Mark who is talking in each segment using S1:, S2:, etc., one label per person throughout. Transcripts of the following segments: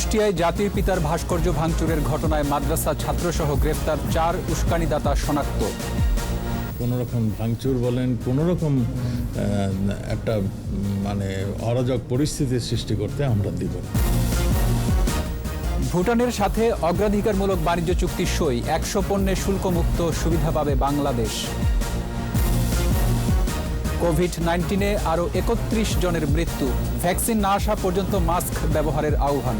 S1: কুষ্টিয়ায় জাতির পিতার ভাস্কর্য ভাঙচুরের ঘটনায় মাদ্রাসা ছাত্রসহ গ্রেফতার চার উস্কানিদাতা শনাক্ত।
S2: কোনো রকম ভাঙচুর বলেন কোনো রকম একটা মানে অরাজক পরিস্থিতির সৃষ্টি করতে আমরা দিব
S1: ভুটানের সাথে অগ্রাধিকারমূলক বাণিজ্য চুক্তি সই একশো পণ্যে শুল্কমুক্ত সুবিধা পাবে বাংলাদেশ। কোভিড নাইন্টিনে আরও একত্রিশ জনের মৃত্যু। ভ্যাকসিন না আসা পর্যন্ত মাস্ক ব্যবহারের আহ্বান।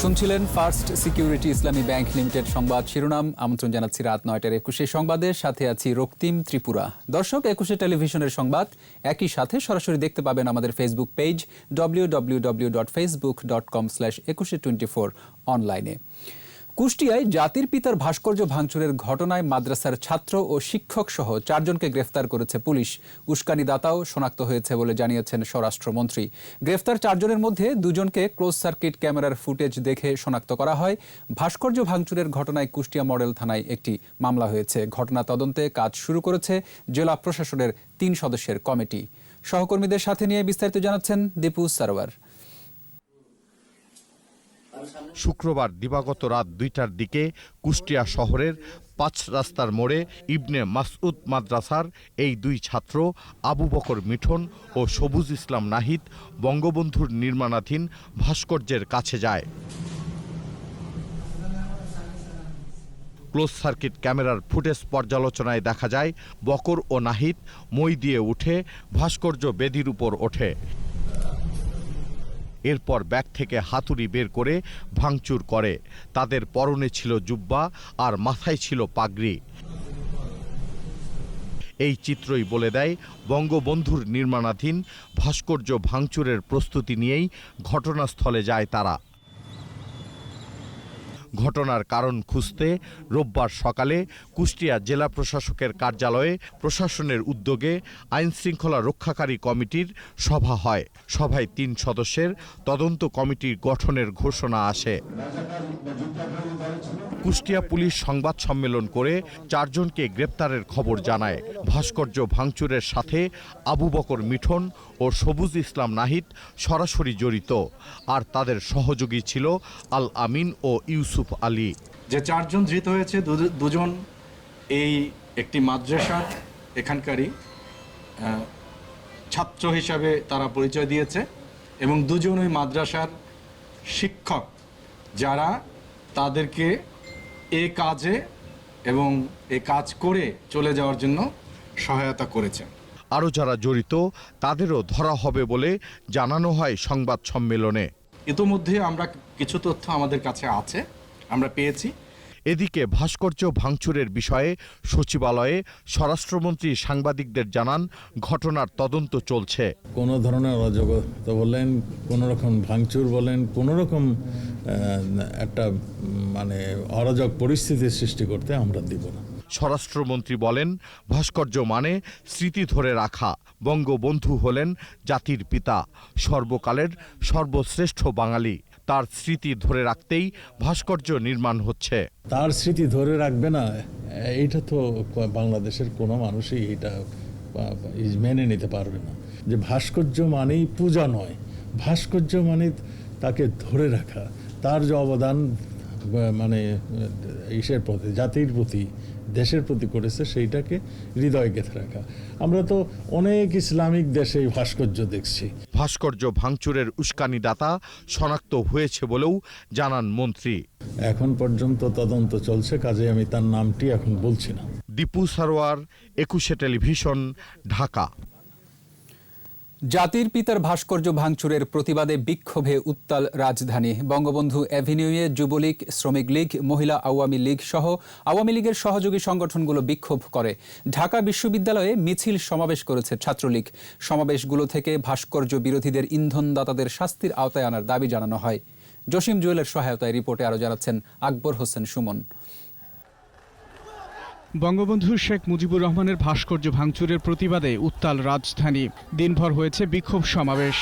S1: শুনছিলেন first security Islami bank limited সংবাদ শিরোনাম। আমন্ত্রণ জানাচ্ছি রাত নয়টার একুশে সংবাদের সাথে আছি রক্তিম ত্রিপুরা। দর্শক, একুশে টেলিভিশনের সংবাদ। একই সাথে সরাসরি দেখতে পাবেন আমাদের Facebook page W W W dot Facebook dot com slash Ekushey twenty four অনলাইনে কুষ্টিয়ায় জাতির পিতার ভাস্কর্য ভাঙচুরের ঘটনায় মাদ্রাসার ছাত্র ও শিক্ষক সহ চারজনকে গ্রেফতার করেছে পুলিশ। উস্কানি দাতাও শনাক্ত হয়েছে বলে জানিয়েছেন স্বরাষ্ট্রমন্ত্রী। গ্রেফতার চারজনের মধ্যে দুজনকে ক্লোজ সার্কিট ক্যামেরার ফুটেজ দেখে শনাক্ত করা হয়। ভাস্কর্য ভাঙচুরের ঘটনায় কুষ্টিয়া মডেল থানায় একটি মামলা হয়েছে। ঘটনা তদন্তে কাজ শুরু করেছে জেলা প্রশাসনের তিন সদস্যের কমিটি। সহকর্মীদের সাথে নিয়ে বিস্তারিত জানাচ্ছেন দীপু সারওয়ার
S3: শুক্রবার দিবাগত রাত দুইটার দিকে কুষ্টিয়া শহরের পাঁচ রাস্তার মোড়ে ইবনে মাসউদ মাদ্রাসার এই দুই ছাত্র আবু বকর মিঠন ও সবুজ ইসলাম নাহিদ বঙ্গবন্ধুর নির্মাণাধীন ভাস্কর্যের কাছে যায়। ক্লোজ সার্কিট ক্যামেরার ফুটেজ পর্যালোচনায় দেখা যায়, বকর ও নাহিদ মই দিয়ে উঠে ভাস্কর্য বেদির উপর ওঠে। এরপর ব্যাগ থেকে হাতুড়ি বের করে ভাঙচুর করে। তাদের পরনে ছিল জুব্বা আর মাথায় ছিল পাগড়ি। এই চিত্রই বলে দেয়, বঙ্গবন্ধুর নির্মাণাধীন ভাস্কর্য ভাঙচুরের প্রস্তুতি নিয়েই ঘটনাস্থলে যায় তারা। ঘটনার কারণ খুঁজতে রোববার সকালে কুষ্টিয়া জেলা প্রশাসকের কার্যালয়ে প্রশাসনের উদ্যোগে আইন শৃঙ্খলা রক্ষাকারী কমিটির সভা হয়। সভায় তিন সদস্যের তদন্ত কমিটি গঠনের ঘোষণা আসে। কুষ্টিয়া পুলিশ সংবাদ সম্মেলন করে চারজনকে গ্রেপ্তারের খবর জানায়। ভাস্কর্য ভাঙচুরের সাথে আবু বকর মিঠন ও সবুজ ইসলাম নাহিদ সরাসরি জড়িত। আর তাদের সহযোগী ছিল আল আমিন ও ইউসুফ আলী।
S4: যে চারজন ধৃত হয়েছে দুজন এই একটি মাদ্রাসার এখানকারই ছাত্র হিসাবে তারা পরিচয় দিয়েছে এবং দুজন ওই মাদ্রাসার শিক্ষক যারা তাদেরকে এ কাজে এবং এ কাজ করে চলে যাওয়ার জন্য সহায়তা করেছে।
S3: আরও যারা জড়িত তাদেরও ধরা হবে বলে জানানো হয় সংবাদ সম্মেলনে।
S4: ইতোমধ্যে আমরা কিছু তথ্য আমাদের কাছে আছে। আমরা পেয়েছি।
S3: এদিকে ভাস্কর্য ভাঙচুরের বিষয়ে সচিবালয়ে স্বরাষ্ট্রমন্ত্রী সাংবাদিকদের জানান ঘটনার তদন্ত চলছে।
S2: কোনো ধরনের অরাজকতা বলেন কোনো রকম ভাঙচুর বলেন কোনো রকম একটা মানে অরাজক পরিস্থিতির সৃষ্টি করতে আমরা দিব না।
S3: স্বরাষ্ট্রমন্ত্রী বলেন ভাস্কর্য মানে স্মৃতি ধরে রাখা বঙ্গবন্ধু হলেন জাতির পিতা সর্বকালের সর্বশ্রেষ্ঠ বাঙালি। তার স্মৃতি ধরে রাখতেই ভাস্কর্য নির্মাণ হচ্ছে।
S2: তার স্মৃতি ধরে রাখবে না এটা তো বাংলাদেশের কোনো মানুষই এটা মেনে নিতে পারবে না। যে ভাস্কর্য মানেই পূজা নয়, ভাস্কর্য মানে তাকে ধরে রাখা, তার যে অবদান মানে ইসের প্রতি জাতির প্রতি দেশের প্রতি করেছে সেইটাকে হৃদয় গেঁথে রাখা। আমরা তো অনেক ইসলামিক দেশে ভাস্কর্য দেখছি।
S3: ভাস্কর্য ভাঙচুরের উস্কানিদাতা শনাক্ত হয়েছে বলেও জানান মন্ত্রী।
S2: এখন পর্যন্ত তদন্ত চলছে কাজে আমি তার নামটি এখন বলছি না।
S3: দীপু সারোয়ার একুশে টেলিভিশন ঢাকা।
S1: জাতির পিতার ভাস্কর্য ভাঙচুরের প্রতিবাদে বিক্ষোভে উত্তাল রাজধানী। বঙ্গবন্ধু অ্যাভিনিউয়ে, যুবলীগ, শ্রমিক লীগ, মহিলা আওয়ামী লীগ সহ আওয়ামী লীগের সহযোগী সংগঠনগুলো বিক্ষোভ করে। ঢাকা বিশ্ববিদ্যালয়ে মিছিল সমাবেশ করেছে ছাত্রলীগ। সমাবেশগুলো থেকে ভাস্কর্য বিরোধীদের ইন্ধনদাতাদের শাস্তির আওতায় আনার দাবি জানানো হয়। জসিম জুয়েলের সহায়তায় রিপোর্টে আরও জানাচ্ছেন আকবর হোসেন সুমন।
S5: বঙ্গবন্ধু শেখ মুজিবুর রহমানের ভাস্কর্য ভাঙচুরের প্রতিবাদে উত্তাল রাজধানী। দিনভর হয়েছে বিক্ষোভ সমাবেশ।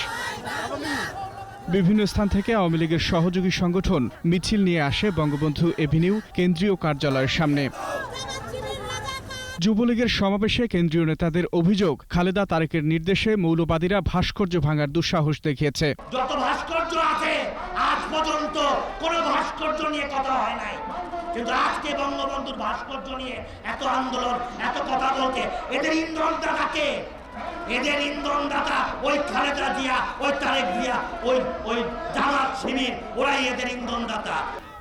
S5: বিভিন্ন স্থান থেকে আওয়ামী লীগের সহযোগী সংগঠন মিছিল নিয়ে আসে বঙ্গবন্ধু এভিনিউ, কেন্দ্রীয় কার্যালয়ের সামনে। যুবলীগের সমাবেশে কেন্দ্রীয় নেতাদের অভিযোগ, খালেদা তারেকের নির্দেশে মৌলবাদীরা ভাস্কর্য ভাঙার দুঃসাহস দেখিয়েছে।
S6: যত ভাস্কর্য আছে, আজ পর্যন্ত কোনো ভাস্কর্য নিয়ে কথা হয় নাই। কিন্তু নিয়ে এত আন্দোলন, এত কথা বলতে। এদের ইন্ধনদাতা কে? এদের ইন্ধনদাতা ওই খালেদা জিয়া, ওই তারেক জিয়া, ওই ওই জামাত শিবির, ওরাই এদের ইন্ধনদাতা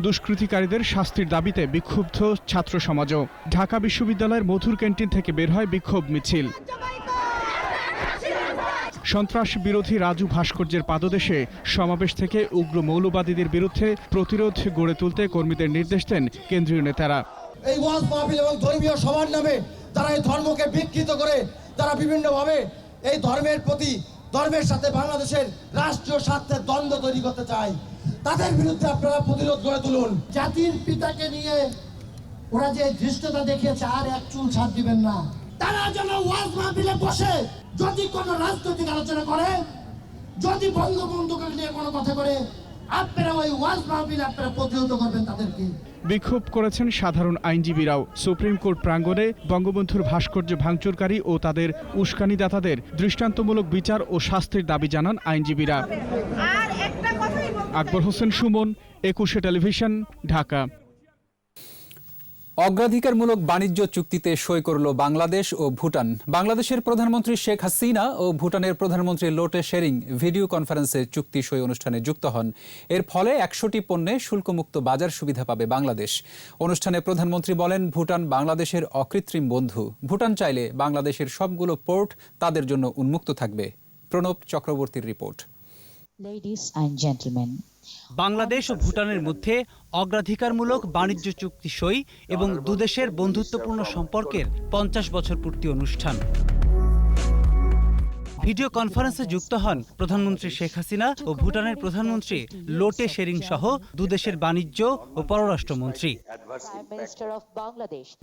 S5: দুষ্কৃতিকারীদের শাস্তির দাবিতে বিক্ষুব্ধ ছাত্র সমাজও। ঢাকা বিশ্ববিদ্যালয়ের মধুর ক্যান্টিন থেকে বের হয় বিক্ষোভ মিছিল। সন্ত্রাস বিরোধী রাজু ভাস্কর্যের পাদদেশে সমাবেশ থেকে উগ্র মৌলবাদীদের বিরুদ্ধে প্রতিরোধ গড়ে তুলতে কর্মীদের নির্দেশ দেন কেন্দ্রীয় নেতারা।
S7: এই ওয়াজ মাহফিল এবং ধর্মীয় সভার নামে তারা এই ধর্মকে বিকৃত করে তারা বিভিন্নভাবে এই ধর্মের প্রতি ধর্মের সাথে বাংলাদেশের রাষ্ট্রীয় স্বার্থের দ্বন্দ্ব তৈরি করতে চায়। তাদের বিরুদ্ধে আপনারা প্রতিরোধ গড়ে তুলুন।
S8: জাতির পিতাকে নিয়ে ওরা যে ধৃষ্টতা দেখিয়েছে আর এক চুল ছাড় দিবেন না। তারা যেন ওয়াজ মাহফিলে বসে যদি কোনো রাজনৈতিক আলোচনা করে যদি বন্ধু বঙ্গবন্ধুকে নিয়ে কোনো কথা করে আপনারা ওই ওয়াজ মাহফিলে আপনারা প্রতিহত করবেন তাদেরকে।
S5: বিক্ষোভ করেছেন সাধারণ আইনজীবীরাও। সুপ্রিম কোর্ট প্রাঙ্গণে বঙ্গবন্ধুর ভাস্কর্য ভাঙচুরকারী ও তাদের উস্কানিদাতাদের দৃষ্টান্তমূলক বিচার ও শাস্তির দাবি জানান আইনজীবীরা। আকবর হোসেন সুমন একুশে টেলিভিশন ঢাকা।
S1: অগ্রাধিকারমূলক বাণিজ্য চুক্তিতে সই করল বাংলাদেশ ও ভুটান। বাংলাদেশের প্রধানমন্ত্রী শেখ হাসিনা ও ভুটানের প্রধানমন্ত্রী লোটে শেরিং ভিডিও কনফারেন্সে চুক্তি সই অনুষ্ঠানে যুক্ত হন। এর ফলে একশোটি পণ্যে শুল্কমুক্ত বাজার সুবিধা পাবে বাংলাদেশ। অনুষ্ঠানে প্রধানমন্ত্রী বলেন, ভুটান বাংলাদেশের অকৃত্রিম বন্ধু। ভুটান চাইলে বাংলাদেশের সবগুলো পোর্ট তাদের জন্য উন্মুক্ত থাকবে। প্রণব চক্রবর্তীর রিপোর্ট।
S9: বাংলাদেশ ও ভুটানের মধ্যে অগ্রাধিকারমূলক বাণিজ্য চুক্তি সই এবং দুদেশের বন্ধুত্বপূর্ণ সম্পর্কের পঞ্চাশ বছর পূর্তি অনুষ্ঠান। ভিডিও কনফারেন্সে যুক্ত হন প্রধানমন্ত্রী শেখ হাসিনা ও ভুটানের প্রধানমন্ত্রী লোটে শেরিং সহ দুদেশের বাণিজ্য ও পররাষ্ট্রমন্ত্রী।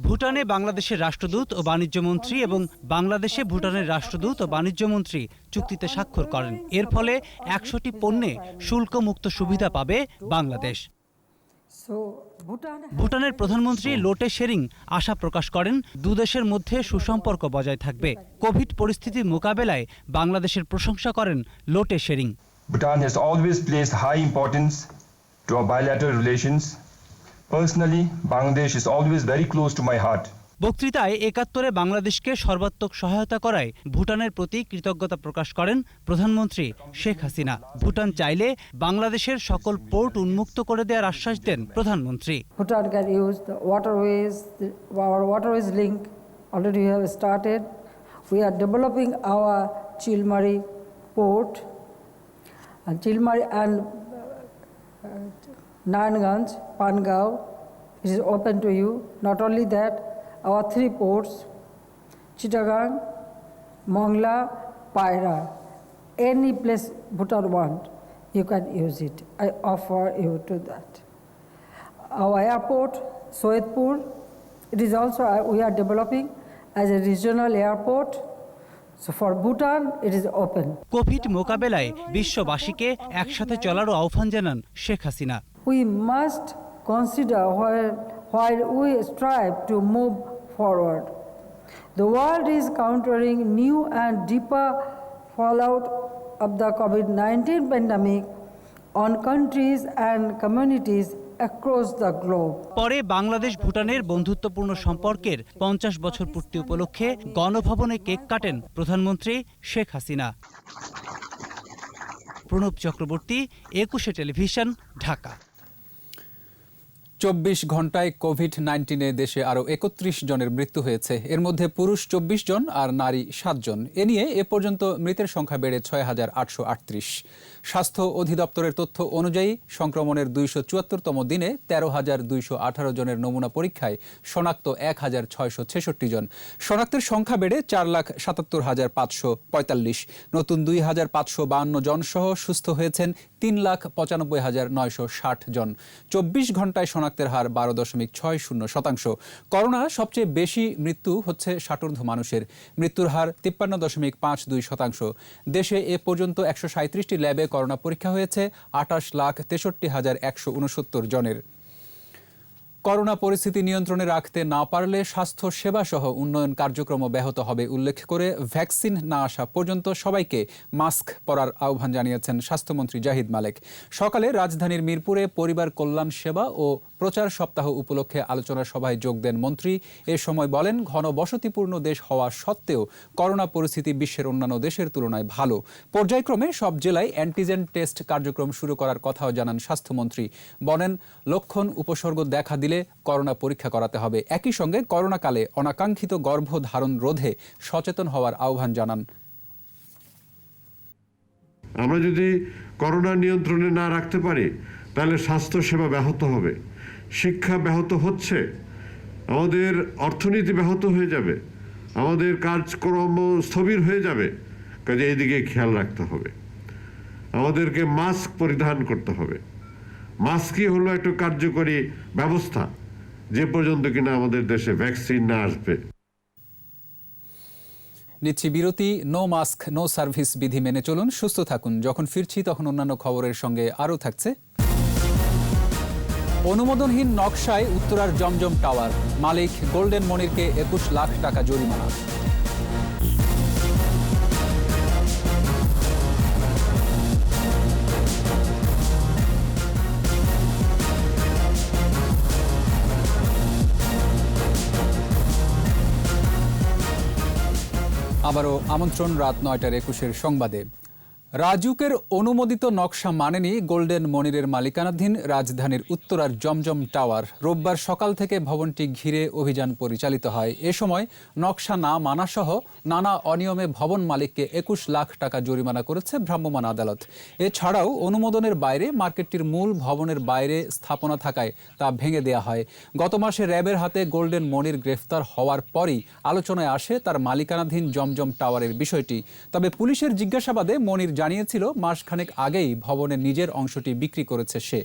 S9: ভুটানে বাংলাদেশের রাষ্ট্রদূত ও বাণিজ্য মন্ত্রী এবং বাংলাদেশে ভুটানের রাষ্ট্রদূত ও বাণিজ্য মন্ত্রী চুক্তিতে স্বাক্ষর করেন। এর ফলে একশোটি পণ্যে শুল্কমুক্ত সুবিধা পাবে বাংলাদেশ। ভুটানের প্রধানমন্ত্রী লোটে শেরিং আশা প্রকাশ করেন দু দেশের মধ্যে সুসম্পর্ক বজায় থাকবে। কোভিড পরিস্থিতি মোকাবেলায় বাংলাদেশের প্রশংসা করেন Lotay Tshering.
S10: Bhutan has always placed high importance to a bilateral relations personally Bangladesh is always very close to my heart
S9: বক্তৃতায় একাত্তরে বাংলাদেশকে সর্বাত্মক সহায়তা করায় ভুটানের প্রতি কৃতজ্ঞতা প্রকাশ করেন প্রধানমন্ত্রী শেখ হাসিনা। ভুটান চাইলে বাংলাদেশের সকল পোর্ট উন্মুক্ত করে দেওয়ার আশ্বাস দেন প্রধানমন্ত্রী।
S11: Bhutan can use waterways our waterways link already have started we are developing our Chilmari port Chilmari and Narayanganj Pangaon it is open to you not only that our three ports, Chittagong, Mongla, Paira. Any place Bhutan want, you can use it. I offer you to that. Our airport, Soedpur, it is also, uh, we are developing as a regional airport. So for Bhutan, it is open.
S9: Covid মোকাবেলায় বিশ্ববাসীকে একসাথে চলারও আহ্বান জানান Sheikh Hasina
S11: We must consider while, while we strive to move forward. The world is countering new and deeper fallout of the COVID 19 pandemic on countries and communities.
S9: পরে বাংলাদেশ ভুটানের বন্ধুত্বপূর্ণ সম্পর্কের পঞ্চাশ বছর পূর্তি উপলক্ষে গণভবনে কেক কাটেন প্রধানমন্ত্রী শেখ হাসিনা প্রণব চক্রবর্তী একুশে টেলিভিশন ঢাকা
S1: চব্বিশ ঘন্টায় কোভিড নাইন্টিনে দেশে আরও একত্রিশ জনের মৃত্যু হয়েছে। এর মধ্যে পুরুষ চব্বিশ জন আর নারী সাত জন। এ নিয়ে এ পর্যন্ত মৃতের সংখ্যা বেড়ে ছয় হাজার আটশো আটত্রিশ। স্বাস্থ্য অধিদপ্তরের তথ্য অনুযায়ী সংক্রমণের দুইশো চুয়াত্তরতম দিনে তেরো হাজার দুইশো আঠারো জনের নমুনা পরীক্ষায় শনাক্ত এক হাজার ছয়শো ছেষট্টি জন। শনাক্তের সংখ্যা বেড়ে চার লাখ সাতাত্তর হাজার পাঁচশো পঁয়তাল্লিশ। নতুন দুই হাজার পাঁচশো বাহান্ন জন সহ সুস্থ হয়েছেন তিন লাখ পঁচানব্বই হাজার নয়শো ষাট জন। চব্বিশ ঘন্টায় শনাক্তের হার বারো দশমিক ছয় শূন্য শতাংশ। করোনা সবচেয়ে বেশি মৃত্যু হচ্ছে ষাটোর্ধ মানুষের। মৃত্যুর হার তিপ্পান্ন দশমিক পাঁচ দুই শতাংশ। দেশে এ পর্যন্ত একশো সাঁত্রিশটি ল্যাবে করোনা পরীক্ষা হয়েছে, আটাশ লাখ তেষট্টি হাজার একশো উনসত্তর জনের। করোনা পরিস্থিতি নিয়ন্ত্রণে রাখতে না পারলে স্বাস্থ্য সেবা সহ উন্নয়ন কার্যক্রম ব্যাহত হবে উল্লেখ করে ভ্যাকসিন না আসা পর্যন্ত সবাইকে মাস্ক পরার আহ্বান জানিয়েছেন স্বাস্থ্যমন্ত্রী জাহিদ মালেক। সকালে রাজধানীর মিরপুরে পরিবার কল্যাণ সেবা ও প্রচার সপ্তাহ উপলক্ষে আলোচনা সভায় যোগ দেন মন্ত্রী। এ সময় বলেন, ঘনবসতিপূর্ণ দেশ হওয়া সত্ত্বেও করোনা পরিস্থিতি বিশ্বের অন্যান্য দেশের তুলনায় ভালো। পর্যায়ক্রমে সব জেলায় অ্যান্টিজেন টেস্ট কার্যক্রম শুরু করার কথাও জানান স্বাস্থ্যমন্ত্রী। বলেন, লক্ষণ উপসর্গ দেখা দিলে করোনা পরীক্ষা করাতে হবে। একই সঙ্গে করোনাকালে অনাকাঙ্ক্ষিত গর্ভধারণ রোধে সচেতন হওয়ার আহ্বান জানান।
S12: আমরা যদি করোনা নিয়ন্ত্রণে না রাখতে পারি, তাহলে স্বাস্থ্যসেবা ব্যাহত হবে। শিক্ষা ব্যাহত হচ্ছে। আমাদের অর্থনীতি ব্যাহত হয়ে যাবে। আমাদের কাজকর্ম স্থবির হয়ে যাবে। কাজে এইদিকে খেয়াল রাখতে হবে। আমাদেরকে মাস্ক পরিধান করতে হবে। মাস্কই হলো একটা কার্যকরী ব্যবস্থা, যে পর্যন্ত কিনা আমাদের দেশে ভ্যাকসিন না আসবে।
S1: নিচ্ছি বিরতি নো মাস্ক নো সার্ভিস বিধি মেনে চলুন, সুস্থ থাকুন। যখন ফিরছি তখন অন্যান্য খবরের সঙ্গে আরও থাকছে। অনুমোদনহীন নকশায় উত্তরার জমজম টাওয়ার, মালিক গোল্ডেন মনিরকে একুশ লাখ টাকা জরিমানা। আবারও আমন্ত্রণ রাত নয়টার একুশের সংবাদে। রাজুকের অনুমোদিত নকশা মানেনি গোল্ডেন মনিরের মালিকানাধীন রাজধানীর উত্তরার জমজম টাওয়ার। রোববার সকাল থেকে ভবনটি ঘিরে অভিযান পরিচালিত হয়। এ সময় নকশা না মানাসহ নানা অনিয়মে ভবন মালিককে একুশ লাখ টাকা জরিমানা করেছে ভ্রাম্যমাণ আদালত। এছাড়াও অনুমোদনের বাইরে মার্কেটটির মূল ভবনের বাইরে স্থাপনা থাকায় তা ভেঙে দেয়া হয়। গত মাসে র্যাবের হাতে গোল্ডেন মনির গ্রেফতার হওয়ার পরই আলোচনায় আসে তার মালিকানাধীন জমজম টাওয়ারের বিষয়টি। তবে পুলিশের জিজ্ঞাসাবাদে মনির জানিয়েছিল মাসখানেক আগেই ভবনের নিজের অংশটি বিক্রি করেছে সে।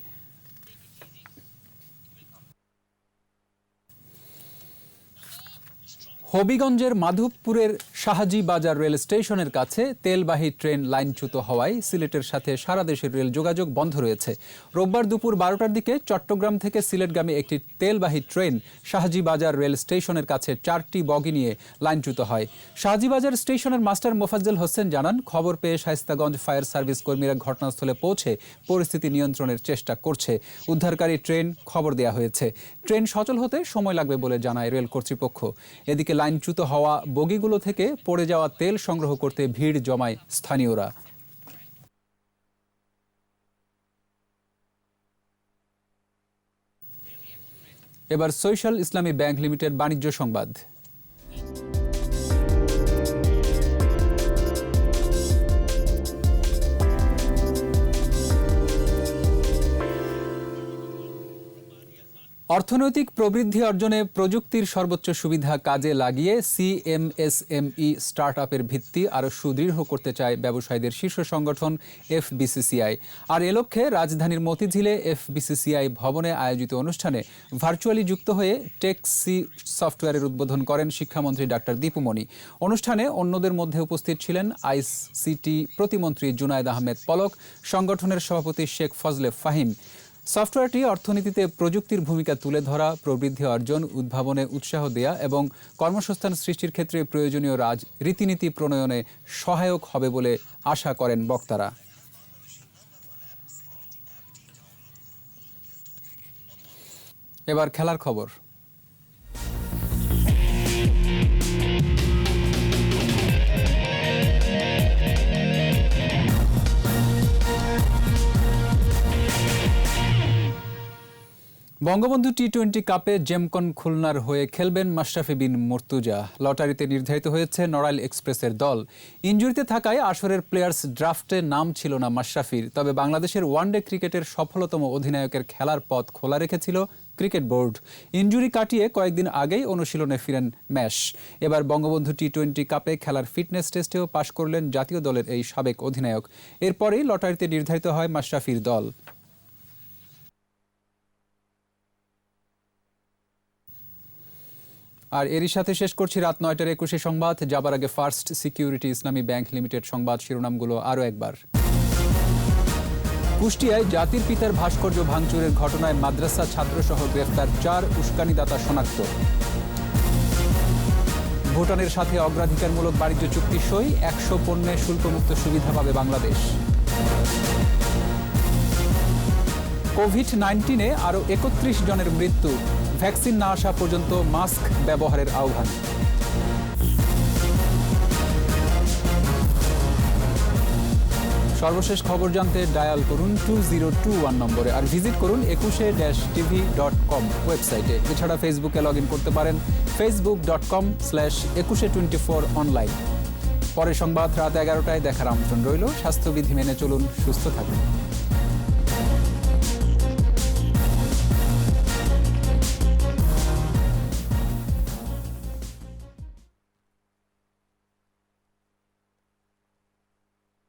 S1: হবিগঞ্জের মাধবপুরের শাহাজি বাজার রেল স্টেশনের কাছে তেলবাহী ট্রেন লাইনচ্যুত হওয়ায় সিলেটের সাথে সারা দেশের রেল যোগাযোগ বন্ধ রয়েছে। রোববার দুপুর বারোটার দিকে চট্টগ্রাম থেকে সিলেটগামী একটি তেলবাহী ট্রেন শাহাজি বাজার রেল স্টেশনের কাছে চারটি বগি নিয়ে লাইনচ্যুত হয়। শাহাজি বাজার স্টেশনের মাস্টার মোফাজ্জল হোসেন জানান, খবর পেয়ে শাইস্তাগঞ্জ ফায়ার সার্ভিস কর্মীরা ঘটনাস্থলে পৌঁছে পরিস্থিতি নিয়ন্ত্রণের চেষ্টা করছে। উদ্ধারকারী ট্রেন খবর দেওয়া হয়েছে। ট্রেন সচল হতে সময় লাগবে বলে জানায় রেল কর্তৃপক্ষ। এদিকে লাইনচ্যুত হওয়া বগিগুলো থেকে পড়ে যাওয়া তেল সংগ্রহ করতে ভিড় জমায় স্থানীয়রা। এবার সোশ্যাল ইসলামী ব্যাংক লিমিটেড বাণিজ্য সংবাদ। অর্থনৈতিক প্রবৃদ্ধি অর্জনে প্রযুক্তির সর্বোচ্চ সুবিধা কাজে লাগিয়ে সিএমএসএমই স্টার্ট আপের ভিত্তি আরও সুদৃঢ় করতে চায় ব্যবসায়ীদের শীর্ষ সংগঠন এফবিসিসিআই। আর এ লক্ষ্যে রাজধানীর মতিঝিলে এফবিসিসিআই ভবনে আয়োজিত অনুষ্ঠানে ভার্চুয়ালি যুক্ত হয়ে টেক্সি সফটওয়্যারের উদ্বোধন করেন শিক্ষামন্ত্রী ডাক্তার দীপুমণি অনুষ্ঠানে অন্যদের মধ্যে উপস্থিত ছিলেন আইসিটি প্রতিমন্ত্রী জুনায়দ আহমেদ পলক, সংগঠনের সভাপতি শেখ ফজলে ফাহিম। সফটওয়্যারটি অর্থনীতিতে প্রযুক্তির ভূমিকা তুলে ধরা, প্রবৃদ্ধি অর্জন, উদ্ভাবনে উৎসাহ দেয়া এবং কর্মসংস্থান সৃষ্টির ক্ষেত্রে প্রয়োজনীয় রাজ, রীতিনীতি প্রণয়নে সহায়ক হবে বলে আশা করেন বক্তারা। এবার খেলার খবর। বঙ্গবন্ধু টি টোয়েন্টি কাপে জেমকন খুলনার হয়ে খেলবেন মাশরাফি বিন মর্তুজা। লটারিতে নির্ধারিত হয়েছে নড়াইল এক্সপ্রেসের দল। ইঞ্জুরিতে থাকায় আসরের প্লেয়ার্স ড্রাফটে নাম ছিল না মাশরাফির। তবে বাংলাদেশের ওয়ানডে ক্রিকেটের সফলতম অধিনায়কের খেলার পথ খোলা রেখেছিল ক্রিকেট বোর্ড। ইঞ্জুরি কাটিয়ে কয়েকদিন আগেই অনুশীলনে ফিরেন ম্যাশ। এবার বঙ্গবন্ধু টি টোয়েন্টি কাপে খেলার ফিটনেস টেস্টেও পাশ করলেন জাতীয় দলের এই সাবেক অধিনায়ক। এরপরেই লটারিতে নির্ধারিত হয় মাশরাফির দল। আর এরই সাথে শেষ করছি রাত নয়টার একুশে সংবাদ। যাবার আগে first security Islami bank limited সংবাদ শিরোনামগুলো আরও একবার। কুষ্টিয়ায় জাতির পিতার ভাস্কর্য ভাঙচুরের ঘটনায় মাদ্রাসা ছাত্রসহ গ্রেফতার চার উস্কানিদাতা শনাক্ত। ভুটানের সাথে অগ্রাধিকারমূলক বাণিজ্য চুক্তি সই, একশো পণ্যের শুল্কমুক্ত সুবিধা পাবে বাংলাদেশ। কোভিড নাইন্টিনে আরও একত্রিশ জনের মৃত্যু। ভ্যাকসিন না আসা পর্যন্ত মাস্ক ব্যবহারের আহ্বান। সর্বশেষ খবর জানতে ডায়াল করুন টু জিরো টু ওয়ান নম্বরে আর ভিজিট করুন একুশে ড্যাশ টিভি ডট কম ওয়েবসাইটে। এছাড়া ফেসবুকে লগ ইন করতে পারেন Facebook dot com slash Ekushey twenty four online. পরে সংবাদ রাত এগারোটায় দেখার আমন্ত্রণ রইল। স্বাস্থ্যবিধি মেনে চলুন, সুস্থ থাকুন।